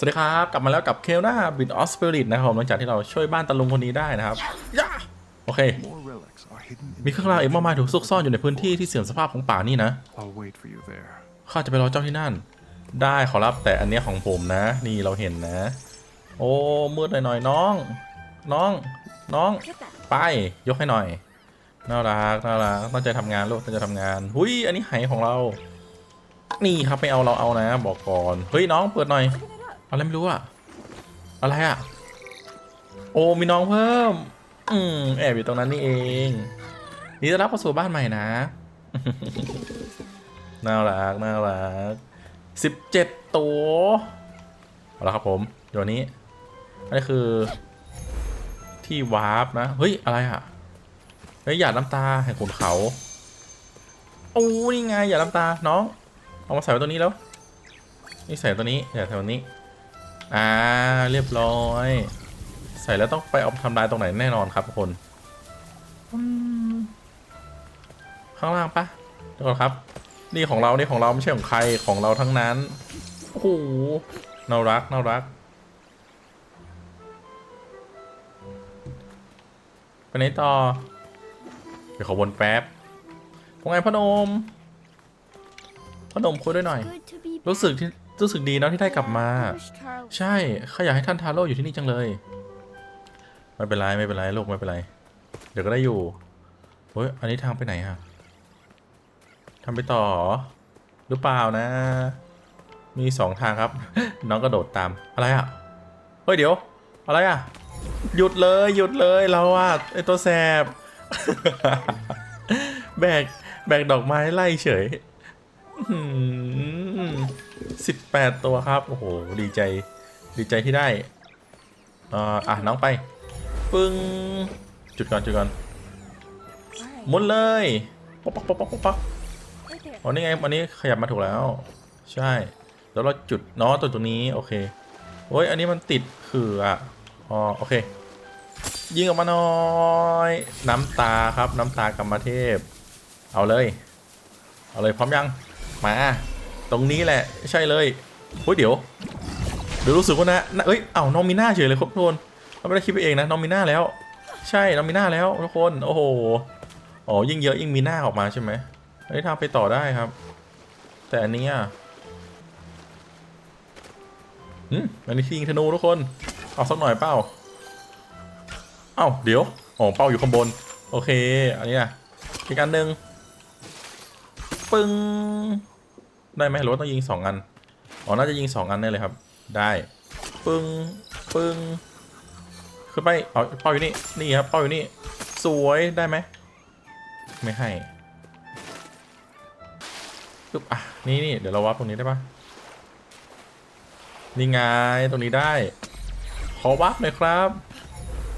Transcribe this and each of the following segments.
สวัสดีครับ กลับมาแล้วกับเคลนาบิดออสเปริตนะครับผมหลังจากที่เราช่วยบ้านตะลุงคนนี้ได้นะครับย่าโอเค More relics are hidden in มีเครื่องรางอีกมากมายถูกซุกซ่อนอยู่ในพื้นที่ที่เสื่อมสภาพของป่านี่นะ I'll wait for you there. ข้าจะไปรอเจ้าที่นั่น ได้ขอรับแต่อันเนี้ยของผมนะ นี่เราเห็นนะ โอ้มืดหน่อยๆน้อง น้อง น้อง ไป ยกให้หน่อยน่ารักน่ารักตั้งใจทำงานลูกตั้งใจทำงานหุยอันนี้ไหของเรา นี่ครับไม่เอาเราเอานะ บอกก่อนเฮ้ยน้องเปิดหน่อย อะไรไม่รู้อะอะไรอะโอ้มีน้องเพิ่ม อืมแอบอยู่ตรงนั้นนี่เองนี่จะรับเข้าสู่บ้านใหม่นะน่ารักน่ารักสิบเจ็ดตัวเอาละครับผมเดี๋ยวนี้อันนี้คือที่วาร์ปนะ เฮ้ย อะไรอะเฮ้ยหยาดน้ำตาแห่งขุนเขาโอ้นี่ไงหยาดน้ำตาน้อง เอามาใส่ไว้ตัวนี้แล้วนี่ใส่ตัวนี้หยาดใส่ตัวนี้ อ่าเรียบร้อย ใส่แล้วต้องไปเอาทำลายตรงไหนแน่นอนครับทุกคนอืมข้างล่างปะเดี๋ยวก่อนครับ นี่ของเรานี่ของเราไม่ใช่ของใครของเราทั้งนั้นโอ้โหน่ารักน่ารักไปไหนต่อเดี๋ยวขอวนแป๊บว่าไงพ่อหนมพ่อหนมคุยด้วยหน่อย รู้สึกที่ รู้สึกดีเนอะที่ได้กลับมา ใช่ข้าอยากให้ท่านทาโร่อยู่ที่นี่จังเลย ไม่เป็นไรไม่เป็นไรลูกไม่เป็นไร เดี๋ยวก็ได้อยู่เฮ้ยอันนี้ทางไปไหนอะทำไปต่อหรอหรือเปล่านะ มีสองทางครับ น้องกระโดดตามอะไรอะเฮ้ยเดี๋ยว อะไรอะหยุดเลยหยุดเลยเราอะไอตัวแสบ แบกแบกดอกไม้ไล่เฉย สิบแปดตัวครับ โอ้โห ดีใจ ดีใจที่ได้เอ่ออะน้องไป ปึ้ง จุดก่อน จุดก่อนหมุนเลยป๊อกป๊อกป๊อกป๊อกป๊อกอ๋อนี่ไง วันนี้ขยับมาถูกแล้ว ใช่ แล้วเราจุดเนาะตัวตรงนี้ โอเคโอ้ย อันนี้มันติดคืออะอ๋อ โอเค ยิงออกมาหน่อย น้ำตาครับ น้ำตากรรมเทพ เอาเลย เอาเลย พร้อมยัง มา ตรงนี้แหละใช่เลยโอ้ยเดี๋ยวเดี๋ยวรู้สึกว่านะนะเอ้ยเอ้าน้องมีหน้าเฉยเลยครับทุกคนเราไม่ได้คิดไปเองนะน้องมีหน้าแล้ว ใช่น้องมีหน้าแล้วทุกคนโอ้โหอ๋อยิ่งเยอะยิ่งมีหน้าออกมาใช่ไหมเฮ้ยทางไปต่อได้ครับ แต่อันนี้อะอืมอันนี้ยิงธนูทุกคนเอาสักหน่อยเป้าเอ้าเดี๋ยวอ๋อเป้าอยู่ข้างบน โอเค อันนี้นะอีกอันหนึ่งปึ้ง ได้ไหมหรือว่าต้องยิงสองอัน อ๋อ น่าจะยิงสองอันแน่เลยครับ ได้ ปึ้ง ปึ้งขึ้นไปเอาเป้าอยู่นี่ นี่ครับ เป้าอยู่นี่ สวย ได้ไหม ไม่ให้ปึ๊บอะ นี่นี่เดี๋ยวเราวัดตรงนี้ได้ปะนี่ไง ตรงนี้ได้ ขอวัดหน่อยครับ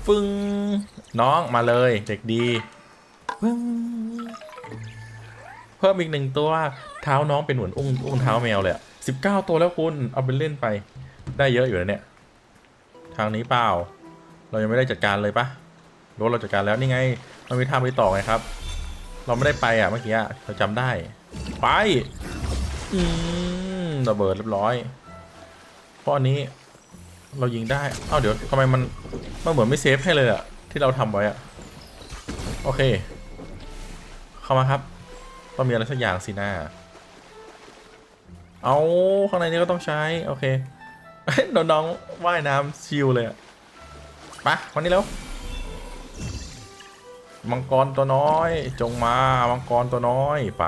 ฟึ้ง น้องมาเลย เด็กดีปึ้ง พิ่มอีกหนึ่งตัวเท้าน้องเป็นเหมือนอุ้งอุ้งเท้าแมวเลยสิบเก้าตัวแล้วคุณเอาไปเล่นไป ได้เยอะอยู่นะเนี่ย ทางนี้เปล่า เรายังไม่ได้จัดการเลยปะรถเราจัดการแล้วนี่ไง มันมีทางไปต่อไงครับ เราไม่ได้ไปอะเมื่อกี้เราจำได้ ไป อืมระเบิดเรียบร้อยเพราะอันนี้เรายิงได้ เอ้าเดี๋ยวทำไมมันมันเหมือนไม่เซฟให้เลยอะที่เราทำไว้อะโอเค เข้ามาครับ ต้องมีอะไรสักอย่างสินะเอาข้างในนี้ก็ต้องใช้ โอเคน้องๆว่ายน้ำชิวเลยอะไปวันนี้แล้ว มังกรตัวน้อย จงมา มังกรตัวน้อย ไป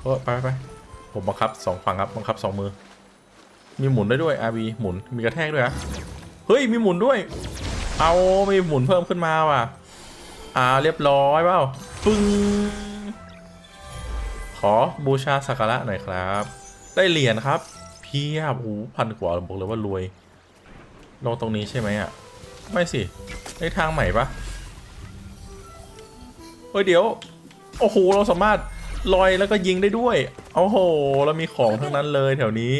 เออไปไปไปผมบังคับสองฝั่งครับบังคับสองมือ มีหมุนได้ด้วย RV หมุน มีกระแทกด้วยอะเฮ้ย มีหมุนด้วย เอา มีหมุนเพิ่มขึ้นมาว่ะ อ่า เรียบร้อยเปล่า ปึ้งขอบูชาสักการะหน่อยครับ ได้เหรียญครับ เพียบโอ้โหพันกว่าบอกเลยว่ารวย ลงตรงนี้ใช่ไหมอะ ไม่สิ ได้ทางใหม่ปะเฮ้ยเดี๋ยว โอ้โห เราสามารถลอยแล้วก็ยิงได้ด้วย โอ้โห เรามีของทั้งนั้นเลยแถวนี้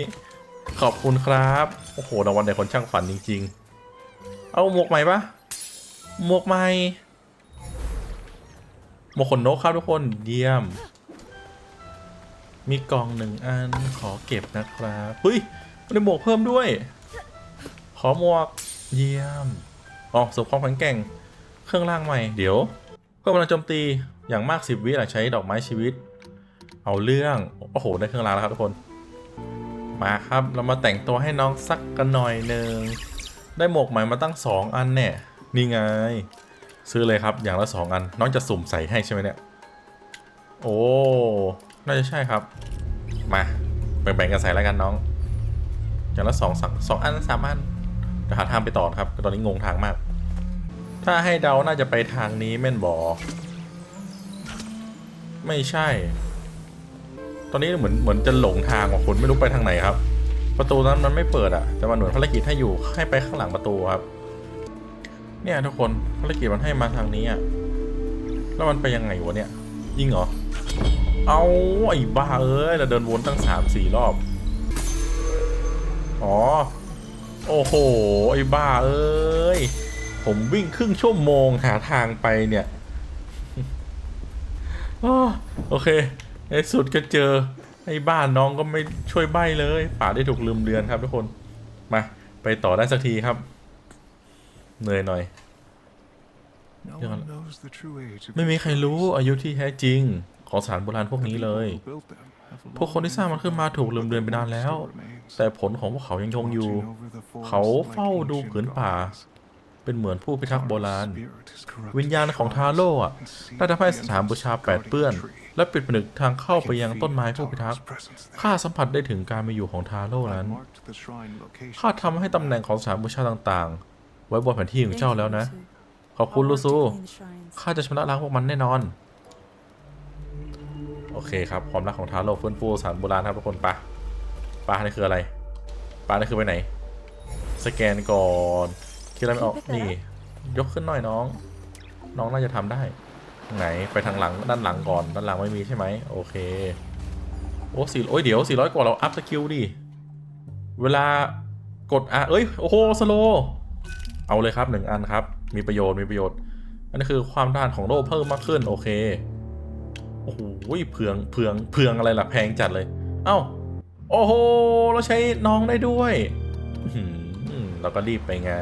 ขอบคุณครับ โอ้โหรางวัลในคนช่างฝันจริง ๆ เอาหมวกใหม่ปะหมวกใหม่ หมวกขนนกครับทุกคนเยี่ยม มีกล่องหนึ่งอันขอเก็บนะครับเฮ้ยได้หมวกเพิ่มด้วย ขอหมวกเยี่ยมอ๋อสุขความแข็งแกร่งเครื่องล่างใหม่เดี๋ยวเพิ่มพลังโจมตีอย่างมาก 10 วิหลังใช้ดอกไม้ชีวิต เอาเรื่อง โอ้โห ได้เครื่องรางแล้วครับทุกคน มาครับเรามาแต่งตัวให้น้องสักกันหน่อยหนึ่งได้หมวกใหม่มาตั้ง 2 อันเนี่ยนี่ไง ซื้อเลยครับ อย่างละ2อัน น้องจะสุ่มใส่ให้ใช่ไหมเนี่ย โอ้ น่าจะใช่ครับ มาแบ่งๆกันใส่แล้วกันน้อง อย่างละสองสองสองอันสามอันเดี๋ยวหาทางไปต่อครับ ตอนนี้งงทางมาก ถ้าให้เดาน่าจะไปทางนี้แม่นบอไม่ใช่ ตอนนี้เหมือนเหมือนจะหลงทางว่ะคุณไม่รู้ไปทางไหนครับ ประตูนั้นมันไม่เปิดอะแต่มันหมือนภารกิจให้อยู่ให้ไปข้างหลังประตูครับ เนี่ยทุกคนภารกิจมันให้มาทางนี้อะแล้วมันไปยังไงวะเนี่ยยิงเหรอ เอาไอ้บ้าเอ้ยเราเดินวนตั้งสามสี่รอบ อ๋อ โอ้โห ไอ้บ้าเอ้ย ผมวิ่งครึ่งชั่วโมงหาทางไปเนี่ยอโอเค ในสุดก็เจอ ไอ้บ้านน้องก็ไม่ช่วยใบ้เลย ป่าได้ถูกลืมเรือนครับทุกคน มา ไปต่อได้สักทีครับ เหนื่อยหน่อย No Yeah. one knows the true age of ไม่มี these ใครรู้ stones. อายุที่แท้จริง ของสารโบราณพวก The นี้ people เลย who built them have พวกคนที่สร้างมันขึ้นมา long ถูกลืมเลือนไป forgotten, นานแล้ว but still remains, แต่ผลของพวกเขายังคงอยู่ watching over the forest เขา like เฝ้าดู ancient ผืนป่า gods. เป็นเหมือนผู้พิทักษ์โบราณ Our spirit is corrupted วิญญาณของทาโร่อะ and sealed ได้ทำให้ the สถานบูชา entrance แปดเปื้อน guarding the tree. และปิดผนึกทางเข้า I ไป can ยัง feel ต้นไม้ผู้พิทักษ์ Tauros' presence there. ข้าสัมผัสได้ถึงการมีอยู่ของทาโร่ I นั้น marked the shrine location ข้าทำให้ตำแหน่งของสถานบูชาต่างๆ ไว้บนแผนที่ของเจ้าแล้วนะ ขอบคุณลูซู ข้าจะชำระล้างพวกมันแน่นอน โอเคครับ ความรักของทาโร่ฟื้นฟูสารโบราณครับทุกคนปะปะนี่คืออะไรปะนี่คือไปไหน สแกนก่อนคิดอะไรไม่ออก นี่ ยกขึ้นหน่อยน้อง น้องน่าจะทำได้ ไหน ไปทางหลังด้านหลังก่อน ด้านหลังไม่มีใช่ไหม โอเค โอ้สี่โอ้ยเดี๋ยวสี่ร้อยกว่าเราอัพสกิลดิ เวลากดอะเอ้ย โอ้โห สโล เอาเลยครับหนึ่งอันครับ มีประโยชน์มีประโยชน์ อันนี้คือความต้านของโล่เพิ่มมากขึ้นโอเค โอ้โหเผืองเผืองเผืองอะไรล่ะแพงจัดเลย เอ้า โอ้โห เราใช้น้องได้ด้วยเราก็รีบไปไง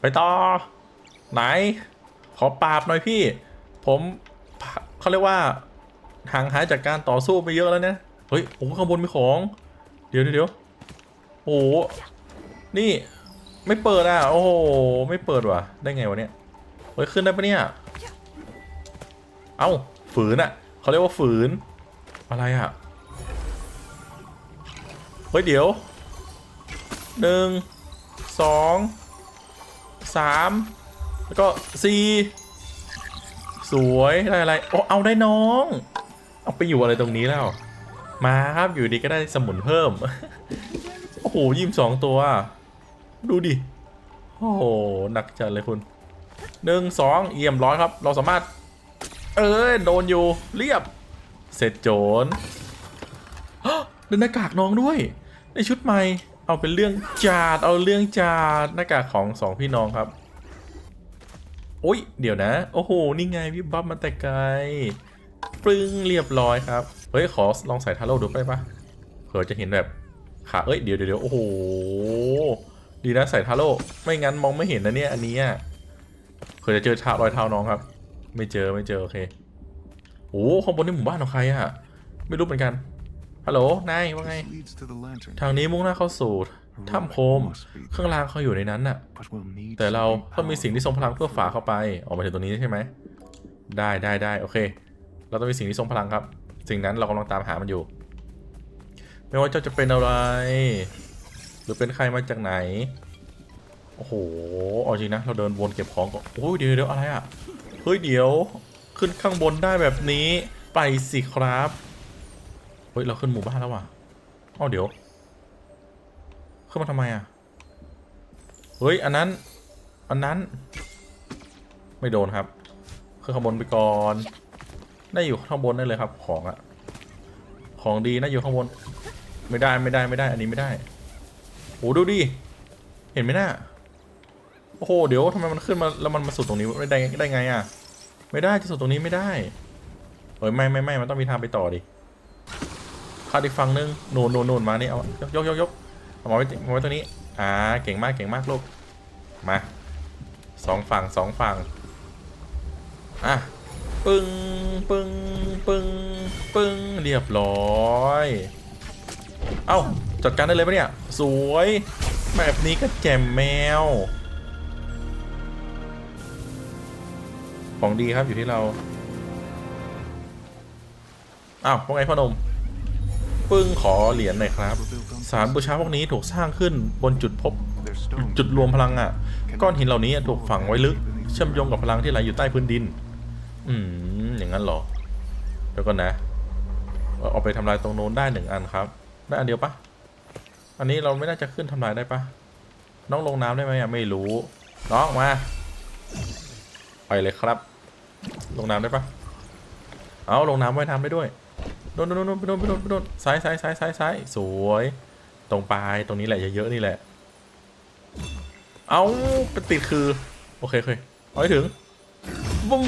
ไปต่อ ไหน ขอปราบหน่อยพี่ ผมเขาเรียกว่าห่างหายจากการต่อสู้ไปเยอะแล้วเนี่ย เฮ้ย โอ้ข้างบนมีของ เดี๋ยวเดี๋ยวเดี๋ยวโอ้โหนี่ ไม่เปิดอะ โอ้โห ไม่เปิดว่ะ ได้ไงวะเนี่ยเฮ้ยขึ้นได้ปะเนี่ย เอ้า ฝืนอะ เขาเรียกว่าฝืน อะไรอะ เฮ้ย เดี๋ยว หนึ่ง สอง สาม แล้วก็สี่สวย ได้อะไรโอ้เอาได้น้อง เอาไปอยู่อะไรตรงนี้แล้ว มาครับ อยู่ดีก็ได้สมุนเพิ่ม โอ้โหยิ้มสองตัว ดูดิ โอ้โห หนักจัดเลยคุณหนึ่งสองเยี่ยมร้อยครับ เราสามารถ เออโดนอยู่ เรียบ เสร็จโจรฮะได้หน้ากากน้องด้วย ในชุดใหม่ เอาเป็นเรื่องจาด เอาเรื่องจาด หน้ากากของสองพี่น้องครับ โอ้ย เดี๋ยวนะ โอ้โห นี่ไงวิบบับมาแต่ไกลปึ้งเรียบร้อยครับ เฮ้ย ขอลองใส่ทาโร่ดูได้ปะเผื่อจะเห็นแบบขาเอ้ย เดี๋ยวเดี๋ยวโอ้โห ดีนะใส่ทาโร่ไม่งั้นมองไม่เห็นนะเนี่ยอันนี้อะเคยจะเจอเท้ารอยเท้าน้องครับ ไม่เจอไม่เจอโอเคโอ้ข้างบนนี่หมู่บ้านของใครอะไม่รู้เหมือนกันฮัลโหลนายว่าไงทางนี้มุ่งหน้าเข้าสู่ถ้ำโคมเครื่องรางเขาอยู่ในนั้นน่ะ แต่เราต้องมีสิ่งที่ทรงพลังเพื่อฝาเข้าไป ออกมาถึงตรงนี้ใช่ไหมได้ได้ได้โอเค เราต้องมีสิ่งที่ทรงพลังครับ สิ่งนั้นเรากำลังตามหามันอยู่ ไม่ว่าเจ้าจะเป็นอะไร รือเป็นใครมาจากไหน โอ้โหเอาจริงนะเราเดินวนเก็บของก่อนโอ้ยเดี๋ยวเดี๋ยวอะไรอะ เฮ้ยเดี๋ยว ขึ้นข้างบนได้แบบนี้ไปสิครับ เฮ้ยเราขึ้นหมู่บ้านแล้วว่ะเอ้าเดี๋ยว ขึ้นมาทำไมอะ เฮ้ยอันนั้น อันนั้น ไม่โดนครับ ขึ้นข้างบนไปก่อน ได้อยู่ข้างบนได้เลยครับของอะของดีน่าอยู่ข้างบน ไม่ได้ไม่ได้ไม่ได้ อันนี้ไม่ได้ โอ้ดูดิ เห็นไหมน่ะโอ้โห เดี๋ยวทำไมมันขึ้นมาแล้วมันมาสุดตรงนี้ได้ได้ไงอะ ไม่ได้จะสุดตรงนี้ไม่ได้เฮ้ยไม่ไม่ไม่มันต้องมีทางไปต่อดิข้าดอีกฝั่งนึงโนูนนูนนูนมานี่เอายกยกยกยกเอาเอามาไว้มาไว้ตรงนี้ อ่า เก่งมากเก่งมากลูก มาสองฝั่งสองฝั่ง อะ ปึ้งปึ้งปึ้งปึ้งเรียบร้อย เอ้า จัดการได้เลยปะเนี่ย สวยแบบนี้ก็แจ่มแมว ของดีครับอยู่ที่เรา อ้าวว่าไงพ่อหนมปึ้งขอเหรียญหน่อยครับ สารบูชาพวกนี้ถูกสร้างขึ้นบนจุดพบ จุดรวมพลังอะ ก้อนหินเหล่านี้ถูกฝังไว้ลึก เชื่อมโยงกับพลังที่ไหลอยู่ใต้พื้นดิน อืม อย่างนั้นเหรอเดี๋ยวก่อนนะเอาเอาไปทำลายตรงโน้นได้หนึ่งอันครับ ได้อันเดียวปะ อันนี้เราไม่น่าจะขึ้นทำลายได้ปะน้องลงน้ำได้ไหมอะไม่รู้ น้องมาไปเลยครับ ลงน้ำได้ปะเอาลงน้ำว่ายน้ำได้ด้วยโดนโดนโดนไปโดนไปโดนไปโดนซ้ายซ้ายซ้ายซ้ายซ้ายสวย ตรงปลายตรงนี้แหละเยอะๆนี่แหละ เอาไปติดคือ โอเคโอเคเอาให้ถึงบุ้ม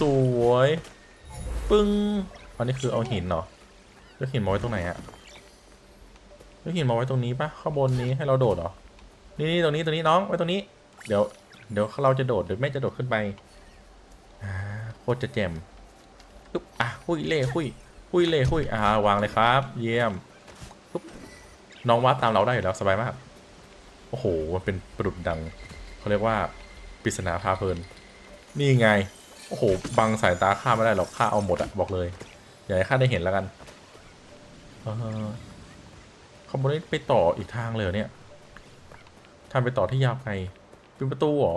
สวย ปึ้งอันนี้คือเอาหินเหรอแล้วหินมาไว้ตรงไหนอะ แล้วหินมาไว้ตรงนี้ปะข้างบนนี้ให้เราโดดเหรอนี่นี่ตรงนี้ตรงนี้น้องไว้ตรงนี้ เดี๋ยว เดี๋ยวเราจะโดดเดี๋ยวแม่จะโดดขึ้นไปโคตรจะแจ่มปุ๊บอะหุยเล่หุยหุยเล่หุยอ่าวางเลยครับ เยี่ยมปุ๊บน้องวัดตามเราได้อยู่แล้วสบายมาก โอ้โหมันเป็นประดุดดังเขาเรียกว่าปริศนาพาเพลิน นี่ไง โอ้โหบังสายตาข้าไม่ได้หรอกข้าเอาหมดอะบอกเลย อย่าให้ข้าได้เห็นแล้วกัน เออขบนนี้ไปต่ออีกทางเลยเนี่ยทางไปต่อที่ยาวไกลเป็นประตูเหรอ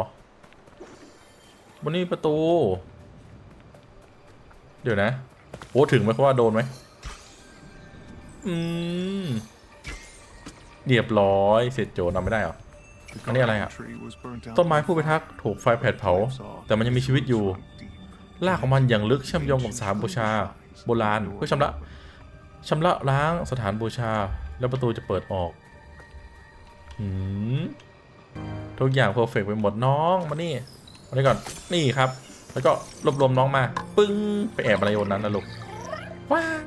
บนนี้ประตู เดี๋ยวนะโอ้ถึงไหมเขาว่าโดนไหมอืมเรียบร้อย เสร็จโจนเอาไม่ได้หรอ The Ano yan, guardian Aya? tree was burnt out ต้นไม้ผู้พิทักษ์ถูกไฟแผดเผา แต่มันยังมีชีวิตอยู่รากของมันอย่างลึกเชื่อมโยงกับสถานบูชา โบราณเพื่อชำระชำระล้างสถานบูชา แล้วประตูจะเปิดออกหืมทุกอย่างเพอร์เฟกไปหมดน้องมานี่มานี่ก่อนนี่ครับ แล้วก็รวบรวมน้องมา ปึ้งไปแอบอะไรบนนั้นนะลูกว้าง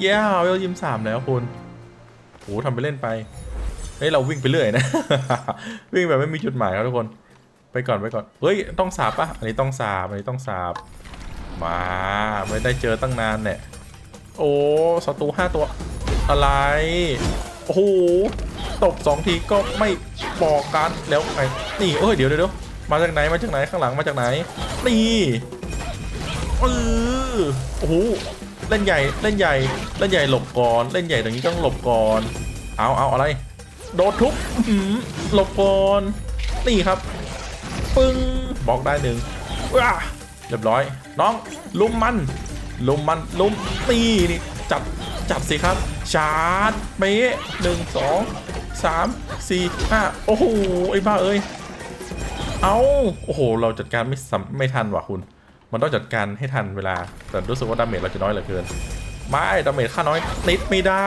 เย้เวลยิมสามแล้วคุณโหทำไปเล่นไปเฮ้ยเราวิ่งไปเรื่อยนะ วิ่งแบบไม่มีจุดหมายครับทุกคน ไปก่อนไปก่อนเฮ้ยต้องสาบปะอันนี้ต้องสาบอันนี้ต้องสาบมาไม่ได้เจอตั้งนานเนี่ย โอ้ศัตรูห้าตัว อะไร โอ้โห ตบสองทีก็ไม่บอกกันแล้วไงนี่เอ้ย เดี๋ยวเดี๋ยวมาจากไหน มาจากไหน ข้างหลังมาจากไหน นี่เออโอ้โห เล่นใหญ่ เล่นใหญ่ เล่นใหญ่หลบก่อน เล่นใหญ่ตรงนี้ต้องหลบก่อน เอาเอาอะไร โดดทุบหือหลบก่อน นี่ครับ ปึ้ง บอกได้หนึ่งว้าเรียบร้อย น้องลุมมัน ลุมมันลุมตีนี่จับจับสิครับ ชาร์จเป๊ะหนึ่งสองสามสี่ห้าโอ้โหไอ้บ้าเอ้ยเอาโอ้โห เราจัดการไม่สำไม่ทันว่ะคุณ มันต้องจัดการให้ทันเวลา แต่รู้สึกว่าดาเมจเราจะน้อยเหลือเกินไม่ดาเมจค่าน้อยนิดไม่ได้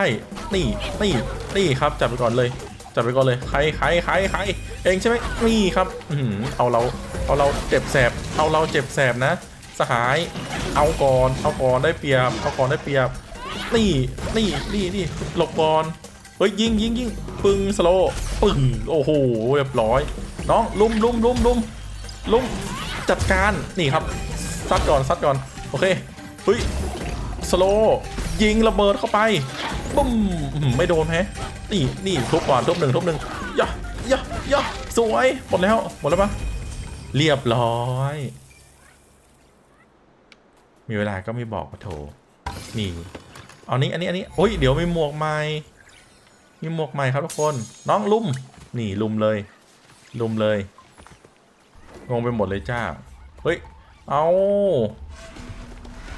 นี่นี่นี่ครับจับไปก่อนเลยจับไปก่อนเลยใครใครใครใครเองใช่ไหมนี่ครับ อืเอาเราเอาเราเจ็บแสบ เอาเราเจ็บแสบนะ สหาย เอาก่อนเอาก่อนได้เปรียบเอาก่อนได้เปรียบ นี่นี่นี่นี่หลบก่อนเฮ้ยยิงยิงยิงปึ้งสโลปึ้งโอ้โหเรียบร้อย น้องลุมลุมลุมลุมลุมจัดการนี่ครับซัดก่อนซัดก่อนโอเคเฮ้ยสโลยิงระเบิดเข้าไปปุ้มไม่โดนแฮะนี่นี่ทุบก่อนทุบหนึ่งทุบหนึ่งย่าย่าย่าสวยหมดแล้วหมดแล้วปะเรียบร้อย มีเวลาก็ไม่บอกมาโถนี่เอานี้อันนี้อันนี้โอ้ยเดี๋ยวมีหมวกใหม่มีหมวกใหม่ครับทุกคนน้องลุมนี่ลุมเลย ลุมเลยงงไปหมดเลยจ้าเฮ้ยเอา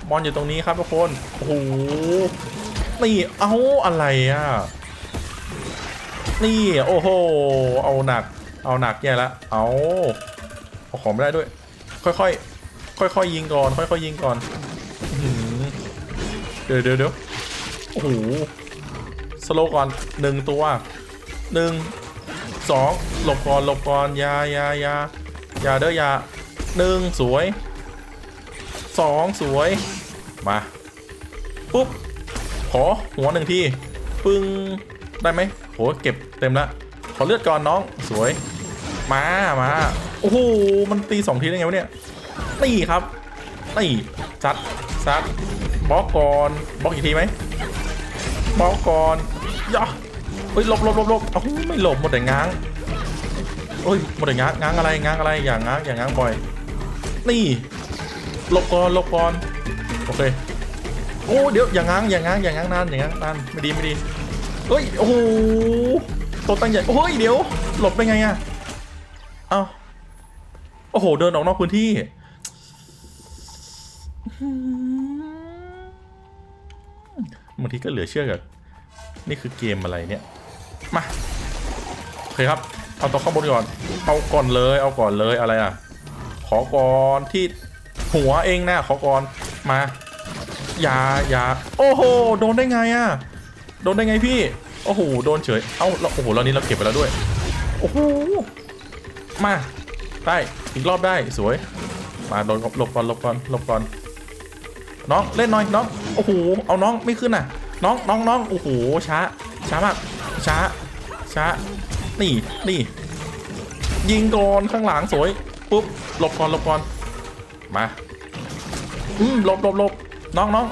บอลอยู่ตรงนี้ครับทุกคนโอ้โหนี่เอาอะไรอะนี่โอ้โหเอาหนัก เอาหนักแย่ละเอาเอาของไม่ได้ด้วย ค่อยๆ ค่อยๆยิงก่อน ค่อยๆยิงก่อนเดี๋ยวเดี๋ยวเดี๋ยวโอ้โหสโลก่อนหนึ่งตัวหนึ่งสองหลบก่อนหลบก่อนยายายายาเด้อยาหนึ่งสวยสองสวย มา ปุ๊บ ขอหัวหนึ่งที่ปึ้งได้ไหมโหเก็บเต็มละขอเลือดก่อนน้องสวย มามาโอ้โหมันตีสองทีได้ไงวะเนี่ย ตีครับตีซัดซัดบล็อกก่อนบล็อกอีกทีไหมบล็อกก่อนย่าเฮ้ยหลบหลบหลบหลบเอ้าไม่หลบหมดแต่ง้างโอ้ยหมดแต่ง้างง้างอะไรง้างอะไรอย่างง้างอย่างง้างบ่อย นี่หลบก่อนหลบก่อนโอเคโอ้เดี๋ยวอย่างง้างอย่างง้างอย่างง้างนานอย่างง้างนานไม่ดีไม่ดีเฮ้ยโอ้โหตัวตั้งใหญ่โอ้ยเดี๋ยว หลบไปไงอะเอ้าโอ้โหเดินออกนอกพื้นที่ บางทีก็เหลือเชื่อกับ นี่คือเกมอะไรเนี่ย มา โอเคครับ เอาตัวข้างบนก่อน เอาก่อนเลย เอาก่อนเลยอะไรอะ ขอก่อนที่หัวเองนะขอก่อน มา อย่าอย่าโอ้โห โดนได้ไงอะ โดนได้ไงพี่ โอ้โห โดนเฉย เอ้า โอ้โหเรานี้เราเก็บไปแล้วด้วย โอ้โห มา ได้ อีกรอบได้ สวย มา โดนหลบก่อนหลบก่อนหลบก่อน น้องเล่นหน่อยน้องโอ้โหเอาน้องไม่ขึ้นน่ะ น้องน้องน้องโอ้โหช้า ช้ามากช้า ช้า นี่นี่ยิงก่อนข้างหลังสวยปุ๊บหลบก่อนหลบก่อนมาอืมหลบหลบหลบน้องน้อง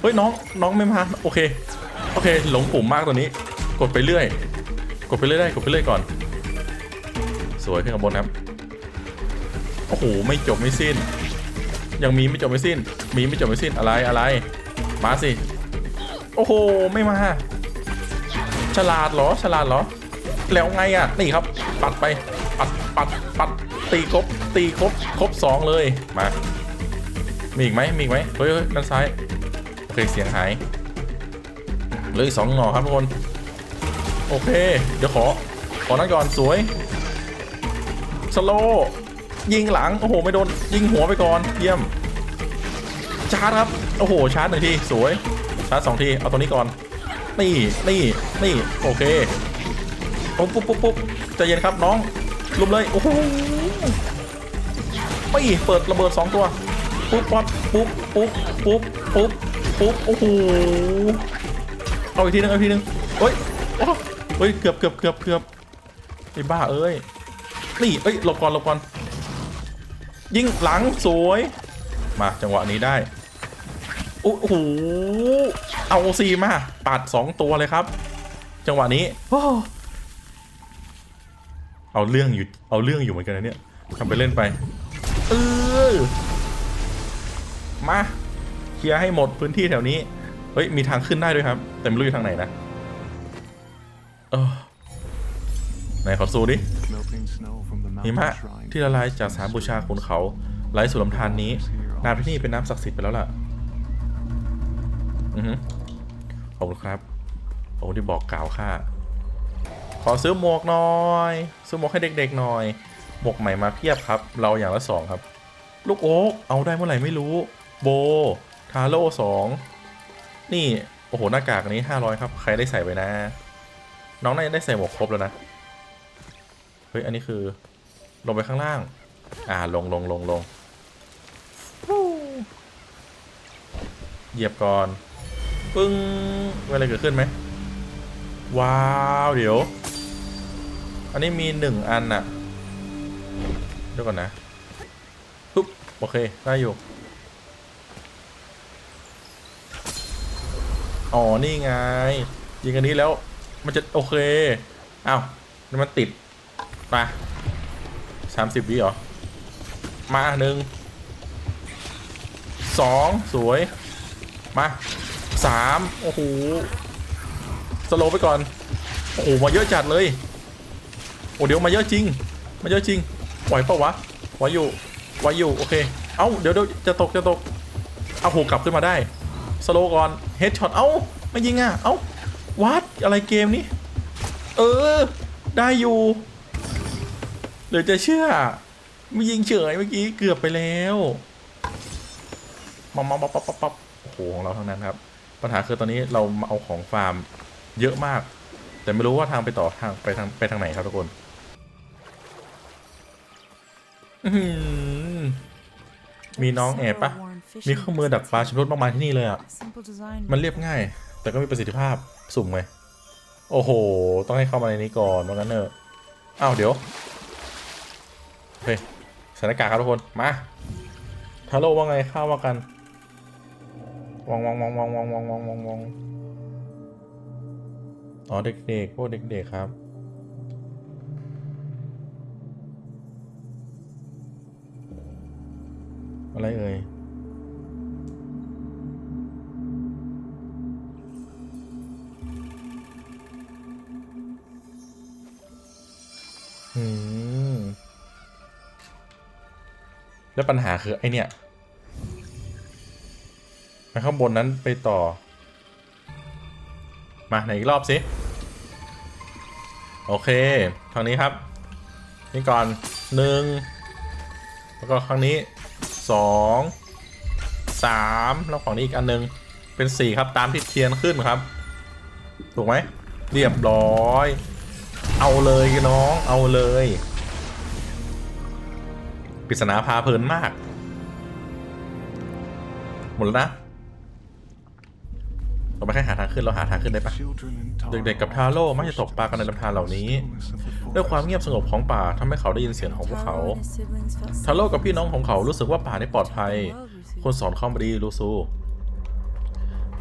เฮ้ยน้องน้องไม่มาโอเคโอเคหลงปุ่มมากตัวนี้ กดไปเรื่อย กดไปเรื่อยได้กดไปเรื่อยก่อน สวยขึ้นข้างบนครับโอ้โหไม่จบไม่สิ้น ยังมีไม่จบไม่สิ้น มีไม่จบไม่สิ้นอะไรอะไร มาสิ โอ้โห ไม่มา ฉลาดเหรอ ฉลาดเหรอ แล้วไงอะ นี่ครับ ปัดไป ปัด ปัด ปัด ตีครบ ตีครบ ครบสองเลย มา มีอีกไหมมีอีกไหมเฮ้ยเฮ้ยด้านซ้าย โอเค เสียงหายเหลืออีกสองหน่อครับทุกคน โอเค เดี๋ยวขอ ขอนั้นก่อน สวย สโลว์ ยิงหลัง โอ้โห ไม่โดน ยิงหัวไปก่อน เยี่ยม ชาร์จครับ โอ้โห ชาร์จหนึ่งที สวย ชาร์จสองที เอาตัวนี้ก่อน นี่ นี่ นี่ โอเคปุ๊บปุ๊บปุ๊บปุ๊บใจเย็นครับน้อง ลุมเลย โอ้โหไม่เปิดระเบิดสองตัว ปุ๊บปั๊บปุ๊บปุ๊บปุ๊บปุ๊บปุ๊บ โอ้โห เอาอีกทีหนึงเอาอีกทีหนึงเฮ้ยเฮ้ย เกือบเกือบเกือบเกือบไอ้บ้าเอ้ยนี่เอ้ยหลบก่อนหลบก่อน ยิงหลังสวย มาจังหวะนี้ได้โอ้โหเอาซีมาปัดสองตัวเลยครับ จังหวะนี้เอาเรื่องอยู่เอาเรื่องอยู่เหมือนกันนะเนี่ยทำไปเล่นไปเออมาเคลียร์ให้หมดพื้นที่แถวนี้ เฮ้ย มีทางขึ้นได้ด้วยครับ แต่ไม่รู้อยู่ทางไหนนะ เออไหนขอสู้ดิ Melting snow from the หิ mountain มะ shrine. ที่ละลายจากสารบูชาขุนเขาไหลสู่ลำธารนี้ น้ำที่นี่เป็นน้ำศักดิ์สิทธิ์ไปแล้วล่ะ อือฮึขอบคุณครับขอบคุณที่บอกกล่าวข้าขอซื้อหมวกหน่อย ซื้อหมวกให้เด็กๆหน่อย หมวกใหม่มาเพียบครับ เราอย่างละสองครับ ลูกโอ๊กเอาได้เมื่อไหร่ไม่รู้ โบ ทาโร่สอง นี่ โอ้โห หน้ากากอันนี้ห้าร้อยครับ ใครได้ใส่ไปนะ น้องน่าจะได้ใส่หมวกครบแล้วนะเฮ้ย อันนี้คือ ลงไปข้างล่าง อ่า ลงลงลงลงเหยียบก่อน ปึ้งอะไรเกิดขึ้นไหม ว้าว เดี๋ยว อันนี้มีหนึ่งอันน่ะ เดี๋ยวก่อนนะปุ๊บ โอเค ได้อยู่ อ๋อ นี่ไง ยิงอันนี้แล้ว มันจะ โอเค อ้าวมันติด มาสามสิบวิเหรอ มาหนึ่งสองสวย มาสามโอ้โห สโลไปก่อน โอ้โห มาเยอะจัดเลย โอ้เดี๋ยวมาเยอะจริง มาเยอะจริงไหวเปล่าวะไหวอยู่ไหวอยู่ โอเค เอ้า เดี๋ยวเดี๋ยวจะตกจะตก เอาหูกลับขึ้นมาได้ สโลก่อน เฮดช็อต เอ้า ไม่ยิงอะ เอ้า วัดอะไรเกมนี้ เออ ได้อยู่ หรือจะเชื่อไม่ยิงเฉยเมื่อกี้เกือบไปแล้วมัมมัมปั๊บปั๊บปั๊บโอ้โหของเราทั้งนั้นครับ ปัญหาคือตอนนี้เรามาเอาของฟาร์มเยอะมาก แต่ไม่รู้ว่าทางไปต่อทางไปทางไปทางไหนครับทุกคนมีน้องแอบปะมีเครื่องมือดักปลาชำรุดมากมายที่นี่เลยอะ มันเรียบง่าย แต่ก็มีประสิทธิภาพ สุ่มไง โอ้โห ต้องให้เข้ามาในนี้ก่อนว่างั้นเนอะอ้าวเดี๋ยว เฮ้ยสถานการณ์ครับทุกคน มาทาโร่ว่าไงเข้ามากันวองวองวองวองวองวองวองวองวองอ๋อเด็กๆพวกเด็กๆครับ อะไรเอ่ยอืม แล้วปัญหาคือไอเนี่ยไปข้างบนนั้นไปต่อ มาไหนอีกรอบสิ โอเค ทางนี้ครับ นี่ก่อนหนึ่งแล้วก็ครั้งนี้สองสามแล้วฝั่งนี้อีกอันหนึ่งเป็นสี่ครับตามที่เทียนขึ้นครับ ถูกไหม เรียบร้อย เอาเลยน้อง เอาเลย ปริศนาพาเพลินมาก หมดแล้วนะเราไปแค่หาทางขึ้นเราหาทางขึ้นได้ปะเด็กๆกับทาโร่มักจะตกปลากันในลำธารเหล่านี้ ด้วยความเงียบสงบของป่าทำให้เขาได้ยินเสียงของพวกเขาทาโร่กับพี่น้องของเขารู้สึกว่าป่านี้ปลอดภัย คนสอนเข้ามาดีลูซู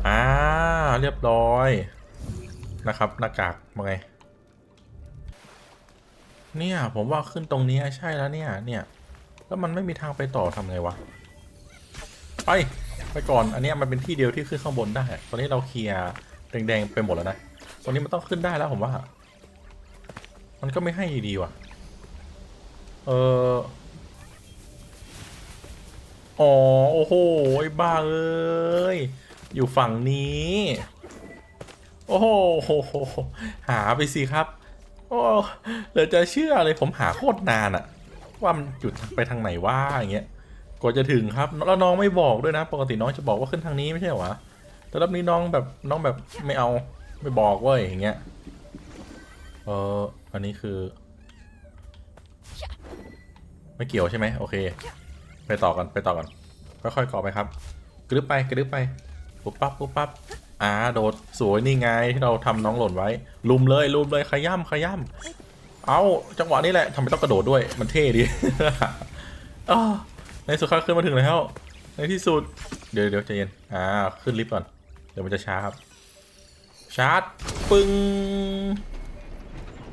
อ่าเรียบร้อยนะครับหน้ากากมาไงเนี่ยผมว่าขึ้นตรงนี้ใช่แล้วเนี่ยเนี่ย แล้วมันไม่มีทางไปต่อทำไงวะ ไป ไปก่อน อันนี้มันเป็นที่เดียวที่ขึ้นข้างบนได้ ตอนนี้เราเคลียร์แดงๆไปหมดแล้วนะ ตอนนี้มันต้องขึ้นได้แล้วผมว่า มันก็ไม่ให้ดีว่ะ เอออ๋อ โอ้โห ไอ้บ้าเอ้ย อยู่ฝั่งนี้ โอ้โห หาไปสิครับ โอ้เหลือจะเชื่อเลยผมหาโคตรนานอะ ว่ามันจุดไปทางไหนว่าอย่างเงี้ยกว่าจะถึงครับแล้วน้องไม่บอกด้วยนะ ปกติน้องจะบอกว่าขึ้นทางนี้ไม่ใช่เหรอวะแต่รอบนี้น้องแบบน้องแบบไม่เอาไม่บอกเว้ยอย่างเงี้ยเอออันนี้คือ ไม่เกี่ยวใช่ไหมโอเค ไปต่อกันไปต่อกันค่อยๆก่อไปครับกรึบไปกรึบไปปุ๊บปั๊บปุ๊บปั๊บอ่าโดดสวยนี่ไงที่เราทำน้องหล่นไว้ลุมเลยลุมเลยขย่ำขย่ำ เอาจังหวะนี้แหละทำไมต้องกระโดดด้วยมันเท่ดีในสุดท้าขึ้นมาถึงแล้วในที่สุด เดี๋ยวเดี๋ยวใจเย็นอ่าขึ้นลิฟต์ก่อน เดี๋ยวมันจะช้าครับ ชาร์จปึ้ง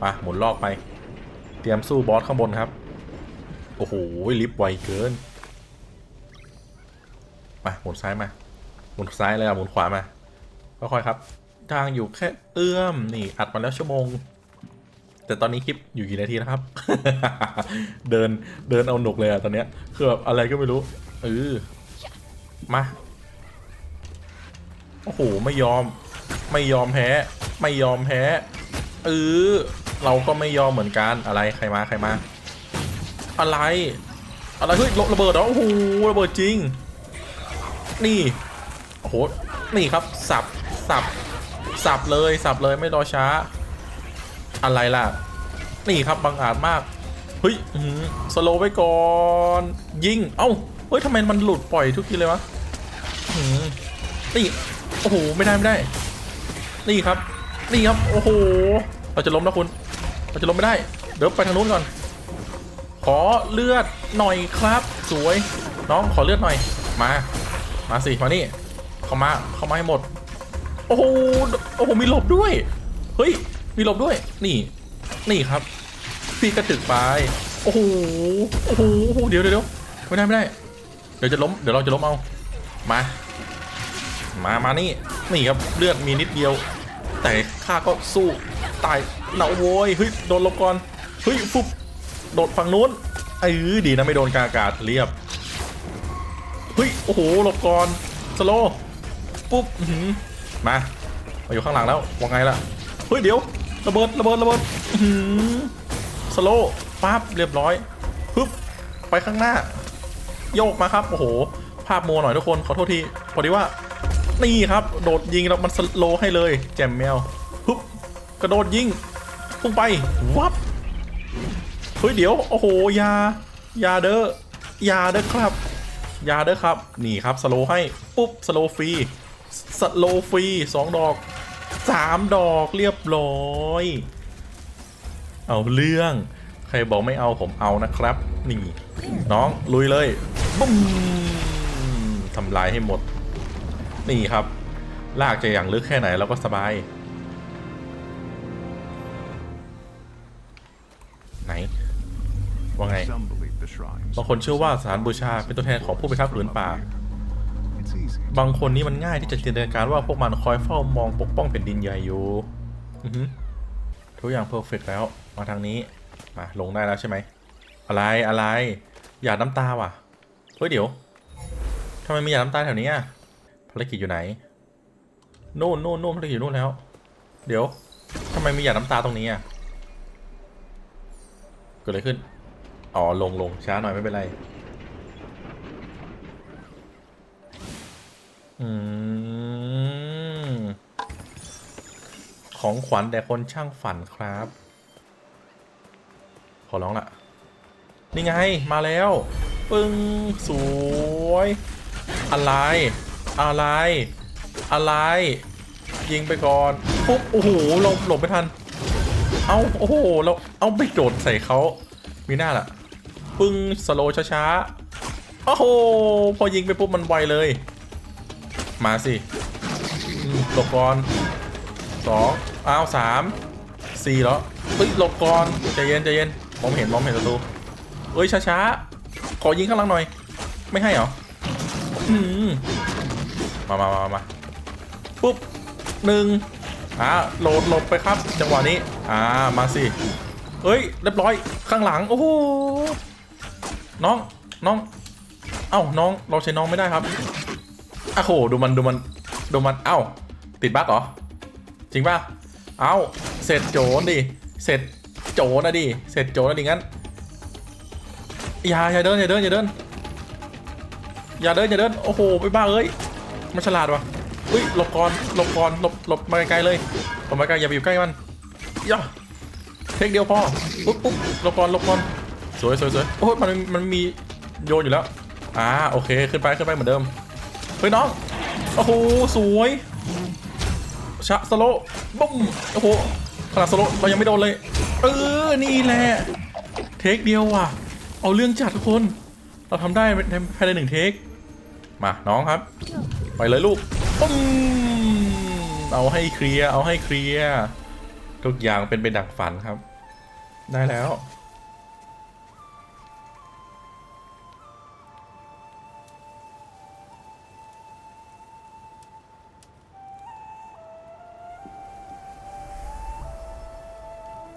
มาหมุนลอกไป เตรียมสู้บอสข้างบนครับ โอ้โหลิฟต์ไวเกินมาหมุนซ้ายมา หมุนซ้ายเลยอะหมุนขวามาค่อยๆครับทางอยู่แค่เอื้อมนี่อัดมาแล้วชั่วโมง แต่ตอนนี้คลิปอยู่กี่นาทีนะครับ เดินเดินเอาหนุกเลยอะตอนเนี้ยคือแบบอะไรก็ไม่รู้เออมาโอ้โหไม่ยอม ไม่ยอมแพ้ ไม่ยอมแพ้เออเราก็ไม่ยอมเหมือนกันอะไรใครมาใครมา อะไร อะไรเฮ้ยระเบิดเหรอโอ้โหระเบิดจริง นี่โอ้โหนี่ครับสับสับสับเลยสับเลยไม่รอช้า อะไรล่ะ นี่ครับบังอาจมาก เฮ้ยสโลไว้ก่อน ยิง เอ้า เฮ้ยทำไมมันหลุดปล่อยทุกทีเลยวะนี่ โอ้โห ไม่ได้ไม่ได้ นี่ครับ นี่ครับ โอ้โห เราจะล้มแล้วคุณ เราจะล้มไม่ได้ เดี๋ยวไปทางนู้นก่อน ขอเลือดหน่อยครับ สวย น้องขอเลือดหน่อย มา มาสิ มานี่ เข้ามา เข้ามาให้หมด โอ้โห โอ้โห มีหลบด้วย เฮ้ย มีหลบด้วย นี่ นี่ครับ พี่กระถึกไป โอ้โห โอ้โห เดี๋ยวเดี๋ยวไม่ได้ไม่ได้ เดี๋ยวจะล้ม เดี๋ยวเราจะล้มเอา มา มา มานี่ นี่ครับ เลือดมีนิดเดียว แต่ข้าก็สู้ ตายเหนาโวยเฮ้ย โดนลบก่อน เฮ้ย ฟุบ โดดฝั่งนู้นเออดีนะไม่โดนกาอากาศเรียบ เฮ้ย โอ้โห หลบก่อน สโล ปุ๊บมามาอยู่ข้างหลังแล้วว่าไงล่ะ เฮ้ย เดี๋ยว ระเบิดระเบิดระเบิดสโลปั๊บเรียบร้อยปึ๊บไปข้างหน้า โยกมาครับโอ้โห ภาพโมหน่อยทุกคนขอโทษทีพอดีว่านี่ครับโดดยิงแล้วมันสโลให้เลย แจมแมวปึ๊บกระโดดยิงพุ่งไปวับเฮ้ยเดี๋ยวโอ้โหยายาเด้อยาเด้อครับ ยาเด้อครับ นี่ครับสโลให้ปุ๊บสโลฟรีสโลฟรีสองดอก สามดอกเรียบร้อย เอาเรื่อง ใครบอกไม่เอาผมเอานะครับ นี่ น้องลุยเลยบุ้มทำลายให้หมด นี่ครับ ลากจะอย่างลึกแค่ไหนเราก็สบาย ไหน ว่าไง Some believe the shrines. บางคนเชื่อว่าสถานบูชาเป็นตัวแทนของผู้พิทักษ์ผืนป่า It's easy. บางคนนี่มันง่ายที่จะจินตนาการว่าพวกมันคอยเฝ้ามองปกป้องแผ่นดินใหญ่อยู่ทุกอย่างเพอร์เฟกแล้ว มาทางนี้ มาลงได้แล้วใช่ไหม อะไรอะไรหยาดน้ำตาว่ะ เฮ้ยเดี๋ยวทำไมมีหยาดน้ำตาแถวนี้อะภารกิจอยู่ไหนนู่นนู่นนู่นภารกิจอยู่นู่นแล้ว เดี๋ยวทำไมมีหยาดน้ำตาตรงนี้อะ เกิดอะไรขึ้น อ๋อลงลงช้าหน่อยไม่เป็นไร อืม ของขวัญแต่คนช่างฝันครับ ขอร้องละนี่ไงมาแล้ว ปึ้งสวย อะไร อะไร อะไร ยิงไปก่อนปุ๊บโอ้โหหลบหลบไม่ทัน เอาโอ้โหเราเอาไปโดดใส่เขามีหน้าล่ะ ปึ้งสโลช้าๆโอ้โห พอยิงไปปุ๊บมันไวเลย มาสิหลบก่อนสองอ้าวสามสี่แล้วเฮ้ยหลบก่อนใจเย็นใจเย็นมองไม่เห็นมองไม่เห็นศัตรูเอ้ยช้าๆขอยิงข้างหลังหน่อย ไม่ให้เหรออืมมามามามาปุ๊บหนึ่งอ่าโหลดหลบไปครับ จังหวะนี้ อ่ามาสิเอ้ยเรียบร้อยข้างหลังโอ้โหน้องน้อง เอ้าน้องเราใช้น้องไม่ได้ครับ โอ้โหดูมันดูมันดูมันเอ้า ติดบั๊กเหรอ จริงป่ะเอ้าเสร็จโจนดิเสร็จโจนะดิเสร็จโจนนะดิงั้นอย่าอย่าเดินอย่าเดินอย่าเดินอย่าเดินอย่าเดินโอ้โหไปบ้าเอ้ยมันฉลาดว่ะอุ้ยหลบก่อนหลบก่อนหลบหลบมาไกลๆเลยหลบมาไกลอย่าไปอยู่ใกล้มันย่าเทคเดียวพอปุ๊บปุ๊บหลบก่อนหลบก่อนสวยสวยสวยโอ้ยมันมันมีโยนอยู่แล้วอ่าโอเคขึ้นไปขึ้นไปเหมือนเดิม เฮ้ยน้อง โอ้โห สวยชะสโลบุ้มโอ้โหขนาดสโลเรายังไม่โดนเลย เออ นี่แหละ เทคเดียวว่ะ เอาเรื่องจัดทุกคน เราทำได้ภายในหนึ่งเทค มา น้องครับ ไปเลยลูกปุ้มเอาให้เคลียร์ เอาให้เคลียร์ ทุกอย่างเป็นไปดังฝันครับ ได้แล้ว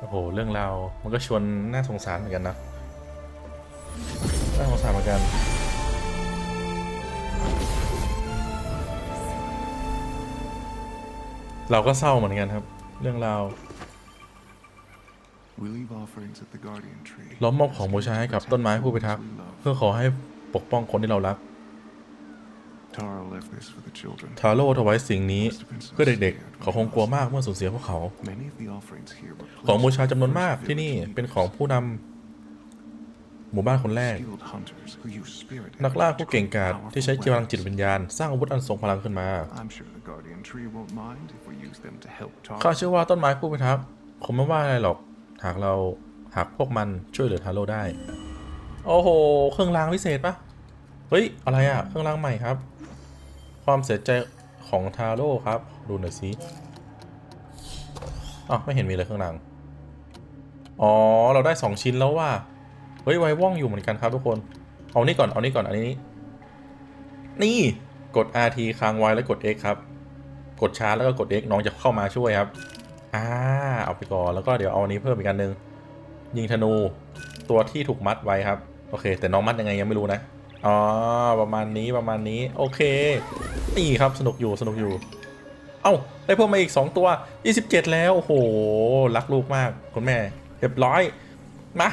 อ้โห เรื่องราวมันก็ชวนน่าสงสารเหมือนกันนะ น่าสงสารเหมือนกัน เราก็เศร้าเหมือนกันครับ เรื่องราว We leave offerings at the guardian tree. ล้อมมอบของบูชาให้กับต้นไม้ผู้พิทักษ์เพื่อขอให้ปกป้องคนที่เรารัก ทาโร่ถวายสิ่งนี้เพื่อเด็กๆ เขาคงกลัวมากเมื่อสูญเสียพวกเขา Many of the offerings here were ของบูชา placed จำนวนมาก for ที่นี่ village เป็นของผู้นำหมู่บ้านคนแรก skilled hunters who use spirit นักล่า energy ผู้ to เก่ง create กาจ powerful ที่ใช้พลังจิต weapons. วิญญาณ สร้างอาวุธอันทรงพลังขึ้นมา I'm sure the guardian tree won't mind if we use them to help ข้า Tara. เชื่อว่าต้นไม้ผู้พิทักษ์คงไม่ว่าอะไรหรอก หากเราหากพวกมันช่วยเหลือทาโร่ได้ โอ้โห เครื่องรางพิเศษปะเฮ้ย อะไรอะเครื่องรางใหม่ครับ ความเสียใจของทาโร่ครับ ดูหน่อยสิอ๋อไม่เห็นมีเลยเครื่องรางอ๋อ เราได้ 2 ชิ้นแล้วว่ะเฮ้ย ไวว่องอยู่เหมือนกันครับทุกคน เอานี่ก่อน เอานี่ก่อน อันนี้ นี่ กด RT ค้างไว้แล้วกด X ครับ กดชาร์จแล้วก็กด X น้องจะเข้ามาช่วยครับ อ่า เอาไปก่อน แล้วก็เดี๋ยวเอาอันนี้เพิ่มอีกอันนึง ยิงธนู ตัวที่ถูกมัดไว้ครับ โอเค แต่น้องมัดยังไงยังไม่รู้นะ อ๋อประมาณนี้ประมาณนี้ โอเค นี่ครับสนุกอยู่สนุกอยู่ เอ้า ได้เพิ่มมาอีก 2 ตัว 27 แล้ว โอ้โห รักลูกมาก คุณแม่เรียบร้อย มา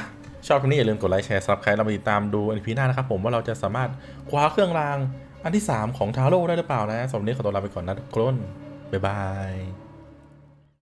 ชอบคลิปนี้อย่าลืมกดไลค์แชร์ซับสไครต์เรามาติดตามดูอันพีหน้านะครับผมว่าเราจะสามารถคว้าเครื่องรางอันที่ 3 ของทาโร่ได้หรือเปล่านะสำหรับวันนี้ขอตัวลาไปก่อนนะทุกคนบ๊ายบาย